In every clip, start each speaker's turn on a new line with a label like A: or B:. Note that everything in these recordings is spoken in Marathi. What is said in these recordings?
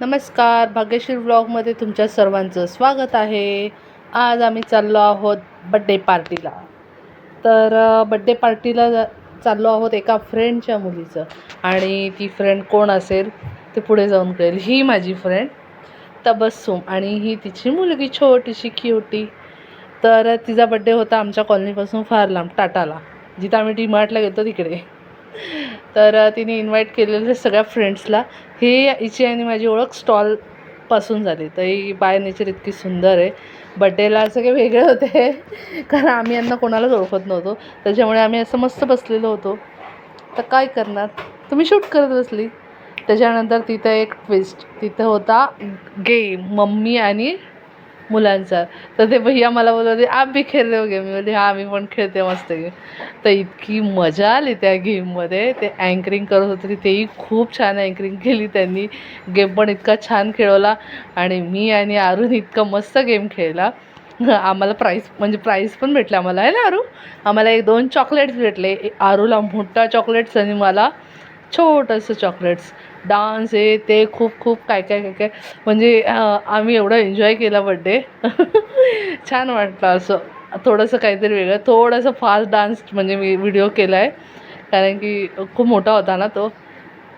A: नमस्कार भाग्यश्री ब्लॉगमध्ये तुमच्या सर्वांचं स्वागत आहे. आज आम्ही चाललो आहोत बड्डे पार्टीला तर बड्डे पार्टीला चाललो आहोत एका फ्रेंडच्या मुलीचं. आणि ती फ्रेंड कोण असेल ते पुढे जाऊन कळेल. ही माझी फ्रेंड तबस्सुम. आणि ही तिची मुलगी छोटीशी क्यूटी तर तिचा बड्डे होता आमच्या कॉलनीपासून फार लांब टाटाला. जिथं आम्ही डी मार्टला गेलो तिकडे. तर तिने इन्व्हाइट केलेलं सगळ्या फ्रेंड्सला ही हिची आणि माझी ओळख स्टॉलपासून झाली. तर ही बाय नेचर इतकी सुंदर आहे. बड्डेला सगळे वेगळे होते कारण आम्ही यांना कोणालाच ओळखत नव्हतो. त्याच्यामुळे आम्ही असं मस्त बसलेलो होतो. तर काय करणार? तुम्ही शूट करत बसली. त्याच्यानंतर तिथं एक ट्विस्ट तिथं होता गेम मम्मी आणि मुलांचा. तर ते भैया मला बोलत होते आप भी खेळ रहे हो गेम. मी बोलली हां आम्ही पण खेळते मस्त गेम. तर इतकी मजा आली त्या गेममध्ये. ते अँकरिंग करत होते तेही खूप छान अँकरिंग केली त्यांनी. गेम पण इतका छान खेळवला आणि मी आणि अरुण इतका मस्त गेम खेळला. आम्हाला प्राईस म्हणजे प्राईस पण भेटला आम्हाला आहे ना अरू आम्हाला एक दोन चॉकलेट्स भेटले. एक आरूला मोठा चॉकलेट्स आणि मला छोटंसं चॉकलेट्स डान्स हे ते खूप खूप काय काय काय काय. म्हणजे आम्ही एवढं एन्जॉय केला बड्डे छान वाटलं असं. थोडंसं काहीतरी वेगळं. थोडंसं फास्ट डान्स म्हणजे मी व्हिडिओ केला आहे कारण की खूप मोठा होता ना तो.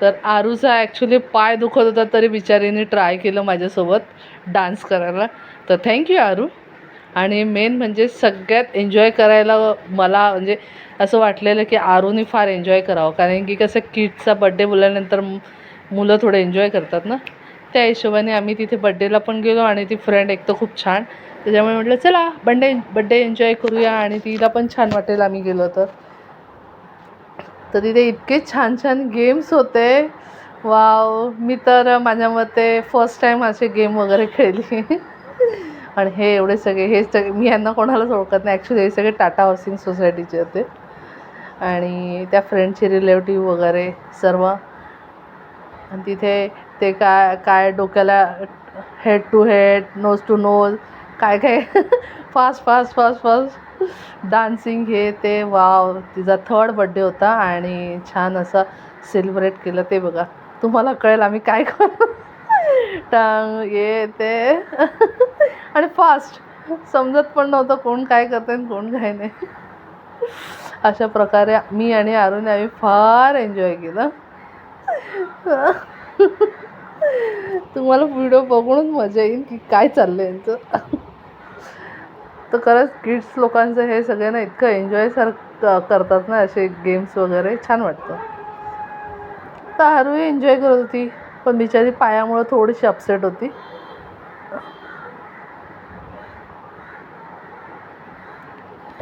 A: तर आरूचा ॲक्च्युली पाय दुखत होता तरी बिचारीने ट्राय केलं माझ्यासोबत डान्स करायला. तर थँक्यू आरू. आणि मेन म्हणजे सगळ्यात एन्जॉय करायला मला म्हणजे असं वाटलेलं की आरूने फार एन्जॉय करावं. कारण की कसं किड्सचा बड्डे बोलल्यानंतर मुलं थोडं एन्जॉय करतात ना? त्या हिशोबाने आम्ही तिथे बड्डेला पण गेलो आणि ती फ्रेंड एक तर खूप छान. त्याच्यामुळे म्हटलं चला बड्डे बड्डे एन्जॉय करूया. आणि तिला पण छान वाटेल आम्ही गेलो तर. तर तिथे इतके छान छान गेम्स होते. वाव मी तर माझ्या मते फर्स्ट टाईम असे गेम वगैरे खेळली. आणि हे एवढे सगळे हे सगळे मी यांना कोणालाच ओळखत नाही. ॲक्च्युली हे सगळे टाटा हाऊसिंग सोसायटीचे होते. आणि त्या फ्रेंडचे रिलेटिव्ह वगैरे सर्व आणि तिथे ते काय काय डोक्याला head to head nose to nose काय काय fast fast fast fast dancing हे ते वाव तिचा थर्ड बड्डे होता आणि छान असं सेलिब्रेट केलं ते बघा. तुम्हाला कळेल आम्ही काय करू. टांग ये ते. आणि फास्ट समजत पण नव्हतं कोण काय करते आणि कोण काय नाही. अशा प्रकारे मी आणि आरुने आम्ही फार एन्जॉय केलं. तुम्हाला व्हिडिओ बघूनच मजा येईल की काय चाललं यांचं. तर खरंच किड्स लोकांचं हे सगळे ना इतकं एन्जॉय सारखं करतात ना असे गेम्स वगैरे छान वाटतं. तर हारूही एन्जॉय करत होती पण बिचारी पायामुळं थोडीशी अपसेट होती.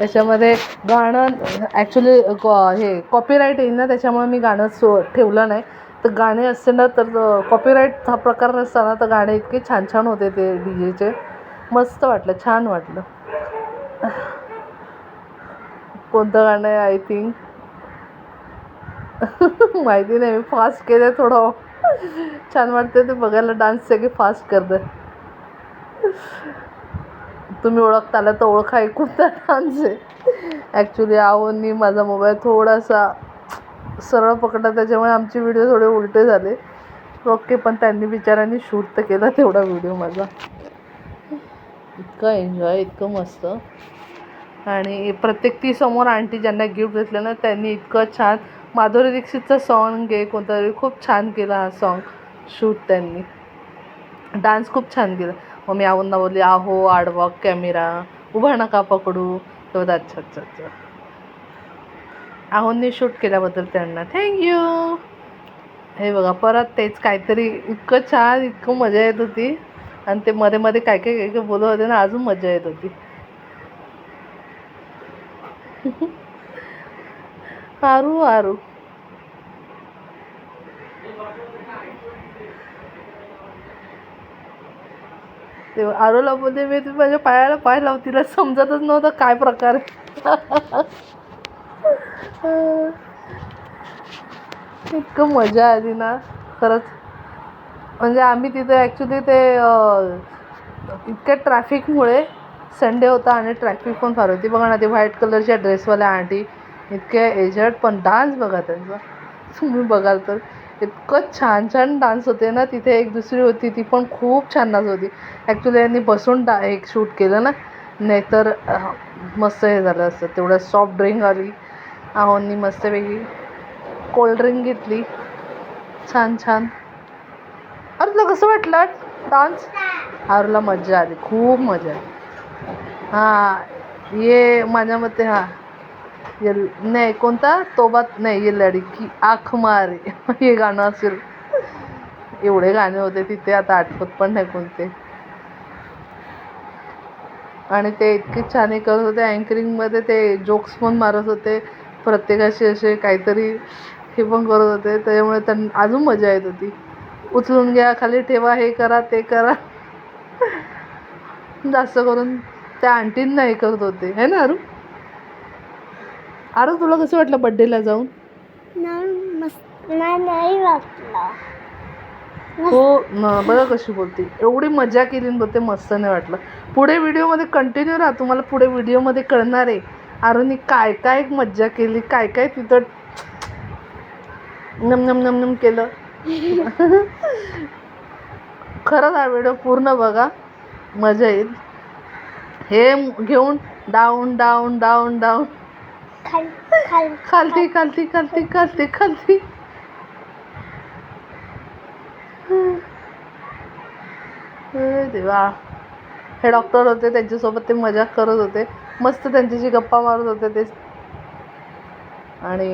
A: याच्यामध्ये गाणं ॲक्च्युली हे कॉपीराईट येईल ना त्याच्यामुळे मी गाणं सो ठेवलं नाही. तर गाणे असते ना तर कॉपीराईट हा प्रकार नसताना तर गाणे इतके छान छान होते ते डी जेचे मस्त वाटलं छान वाटलं. कोणतं गाणं आहे आय थिंक माहिती नाही मी फास्ट केलं थोडं. छान वाटते ते बघायला डान्स सगळे फास्ट करते तुम्ही ओळखता आला तर ओळखा ऐकून त्या डान्स आहे. ॲक्च्युली आवोनी माझा मोबाईल थोडासा सरळ पकडला त्याच्यामुळे आमचे व्हिडिओ थोडे उलटे झाले. ओके पण त्यांनी बिचाऱ्यांनी शूट तर केला तेवढा व्हिडिओ माझा. इतकं एन्जॉय इतकं मस्त. आणि प्रत्येक ती समोर आंटी ज्यांना गिफ्ट घेतलं ना त्यांनी इतकं छान माधुरी दीक्षितचा सॉन्ग आहे कोणता तरी खूप छान केला हा सॉन्ग शूट त्यांनी. डान्स खूप छान केला. मग मी आवूंना बोलली आहो आडवा कॅमेरा उभा नका पकडू. बोलतात, अच्छा अच्छा अच्छा आहोंनी शूट केल्याबद्दल त्यांना. थँक्यू हे बघा परत तेच काहीतरी इतकं छान इतकं मजा येत होती. आणि ते मध्ये मध्ये काय काय काय काय बोलत होते ना अजून मजा येत होती. आरू आरू. ते आरूला बोलते मी तू माझ्या पायाला पाय लावतील समजतच नव्हतं काय प्रकार इतकं मजा आली ना खरंच. म्हणजे आम्ही तिथे ॲक्च्युली ते इतक्या ट्रॅफिकमुळे संडे होता आणि ट्रॅफिक पण फार होती. बघा ना ते व्हाईट कलरच्या ड्रेसवाल्या आंटी इतके एजड पण डान्स बघा त्यांचा. तुम्ही बघाल तर. इतकं छान छान डान्स होते ना तिथे एक दुसरी होती ती पण खूप छान नाच होती. ॲक्च्युली यांनी बसून डा एक शूट केलं ना. नाहीतर मस्त हे झालं असतं. तेवढं सॉफ्ट ड्रिंक आली. आहोंनी मस्तपैकी कोल्ड्रिंक घेतली. छान छान. अरे तुला कसं वाटलं डान्स आरूला मजा आली खूप मजा आली. हां ये माझ्या मते हां. ये नाही कोणता? तोबात नाही ये लडकी आख मारे. हे गाणं असेल. एवढे गाणे होते तिथे आता आठवत पण नाही कोणते. आणि ते इतके छान हे करत होते अँकरिंगमध्ये ते जोक्स पण मारत होते. प्रत्येकाशी असे काहीतरी हे पण करत होते. त्याच्यामुळे त्यांना अजून मजा येत होती. उचलून घ्या खाली ठेवा हे करा ते करा. जास्त करून त्या आंटींना हे करत होते. है ना अरू? अरू तुला कसं वाटलं बड्डेला जाऊन?
B: नाही मस्त नाही नाही वाटलं.
A: हो न बघा कशी बोलते. एवढी मजा केली न बोलते मस्त नाही वाटलं. पुढे व्हिडिओमध्ये कंटिन्यू राहा. तुम्हाला पुढे व्हिडिओमध्ये कळणार आहे. अरुणी काय काय मज्जा केली? काय काय तिथं नम नम नम नम केलं? खरंच हा व्हिडिओ पूर्ण बघा. मजा येईल. हे घेऊन डाऊन डाऊन डाऊन डाऊन
B: खाल खाल.
A: खालती खालती खालती खालती. खालती हे देवा. हे डॉक्टर होते त्यांच्यासोबत ते मजाक करत होते. मस्त त्यांच्याशी गप्पा मारत होते ते. आणि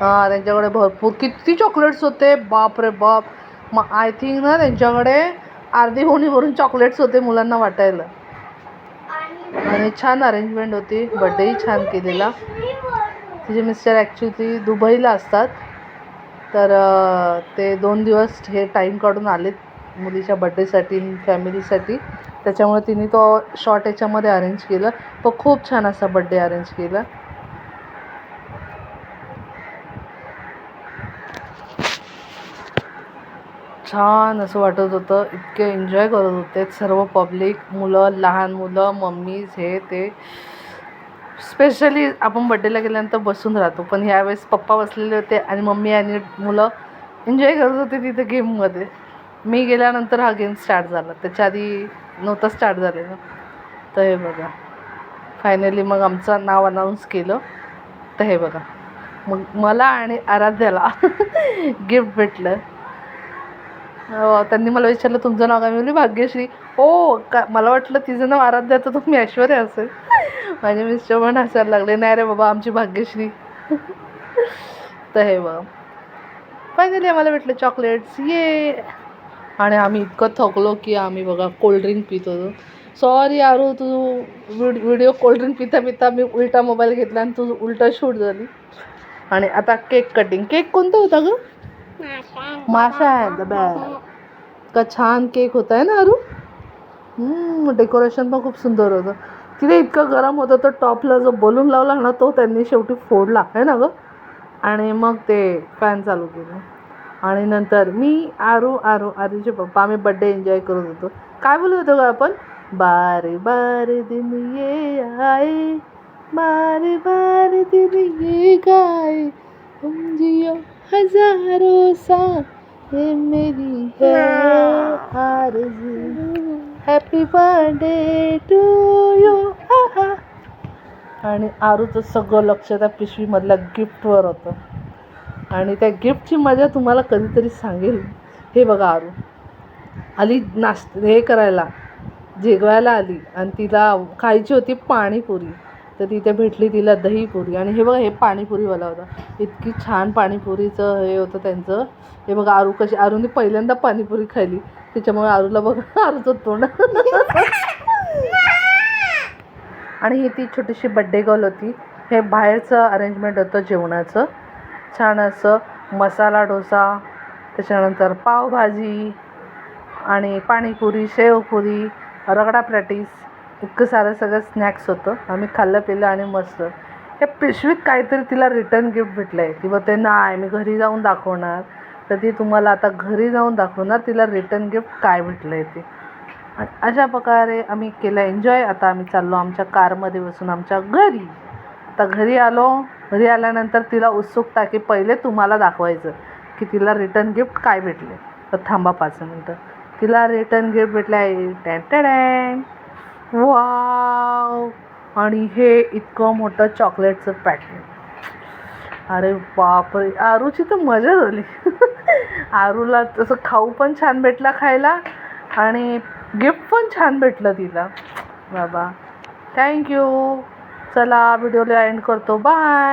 A: हा त्यांच्याकडे भरपूर. किती चॉकलेट्स होते? बाप रे बाप. मग आय थिंक ना त्यांच्याकडे अर्धी होणी भरून चॉकलेट्स होते मुलांना वाटायला.
B: आणि
A: छान अरेंजमेंट होती. बड्डेही छान केलेला. तिचे मिस्टर ॲक्च्युली दुबईला असतात. तर ते दोन दिवस हे टाईम काढून आलेत. मुलीच्या बड्डेसाठी फॅमिलीसाठी त्याच्यामुळे तिने तो शॉर्ट याच्यामध्ये अरेंज केलं. तो खूप छान असा बड्डे अरेंज केला. छान असं वाटत होतं. इतके एन्जॉय करत होते सर्व पब्लिक मुलं लहान मुलं मम्मीज हे ते. स्पेशली आपण बड्डेला गेल्यानंतर बसून राहतो. पण ह्यावेळेस पप्पा बसलेले होते आणि मम्मी आणि मुलं एन्जॉय करत होते तिथे गेममध्ये मी गेल्यानंतर हा गेम स्टार्ट झाला. त्याच्या आधी नव्हता स्टार्ट झालेला. तर हे बघा. फायनली मग आमचं नाव अनाऊन्स केलं. तर हे बघा. मग मला आणि आराध्याला गिफ्ट भेटलं. त्यांनी मला विचारलं तुमचं नाव काय? मी म्हणली भाग्यश्री. हो का मला वाटलं तिचं नाव आराध्या तर तुम्ही ऐश्वर्या असेल. माझे मिस्टर पण हसायला लागले. नाही रे बाबा आमची भाग्यश्री. तर हे बघा. फायनली आम्हाला भेटलं चॉकलेट्स. ये आणि आम्ही इतकं थकलो की आम्ही बघा कोल्ड्रिंक पित होतो. सॉरी यारू तू व्हिड व्हिडिओ कोल्ड्रिंक पिता पिता मी उलटा मोबाईल घेतला आणि तुझं उलटा शूट झाली. आणि आता केक कटिंग केक कोणता होता गं? माशा आहे द बॅग का छान केक होता आहे ना अरू डेकोरेशन पण खूप सुंदर होतं. तिथे इतकं गरम होतं तर टॉपला जो बलून लावला ना तो त्यांनी शेवटी फोडला आहे ना गं? आणि मग ते फॅन चालू केलं. आणि नंतर मी आरू आरू आरूचे पप्पा आम्ही बड्डे एन्जॉय करत होतो. काय बोलत होतो का आपण? बारे बारे दिन ये आए बारे बारे दिन ये गाए हम जियो हजारों सा ये मेरी है। आरज़ू हॅपी बर्थडे टू यू आणि आरूचं सगळं लक्ष त्या पिशवीमधल्या गिफ्टवर होतं. आणि त्या गिफ्टची मजा तुम्हाला कधीतरी सांगेल. हे बघा आरू. आली नाश्त हे करायला. जेगवायला आली आणि तिला खायची होती पाणीपुरी. तर तिथे भेटली तिला दहीपुरी. आणि हे बघा हे पाणीपुरीवाला होता. इतकी छान पाणीपुरीचं हे होतं त्यांचं. हे बघा आरू कशी आरूने पहिल्यांदा पाणीपुरी खाल्ली त्याच्यामुळे आरूला बघा आरूचं तोंड. आणि ही ती छोटीशी बड्डे गर्ल होती. हे बाहेरचं अरेंजमेंट होतं जेवणाचं. छान असं मसाला डोसा त्याच्यानंतर पावभाजी आणि पाणीपुरी शेवपुरी रगडा पॅटीस इतकं सारं सगळं स्नॅक्स होतं. आम्ही खाल्लं पिलं आणि मस्त. या पिशवीत काहीतरी तिला रिटर्न गिफ्ट भेटलं आहे ती बोलते नाही मी घरी जाऊन दाखवणार. तर ती तुम्हाला आता घरी जाऊन दाखवणार. तिला रिटर्न गिफ्ट काय भेटलं आहे ते. आणि अशा प्रकारे आम्ही केलं. एन्जॉय आता आम्ही चाललो आमच्या कारमध्ये बसून आमच्या घरी. आता घरी आलो. घरी आल्यानंतर तिला उत्सुकता की पहिले तुम्हाला दाखवायचं की तिला रिटर्न गिफ्ट काय भेटले. तर थांबा पाच मिनटं. तिला रिटर्न गिफ्ट भेटलं आहे. टॅन वाव आणि हे इतकं मोठं चॉकलेटचं पॅकेट अरे बापरे! आरूची तर मजा झाली. आरूला तसं खाऊ पण छान भेटला खायला आणि गिफ्ट पण छान भेटलं तिला. बाबा. थँक्यू चला व्हिडिओला एंड करतो. बाय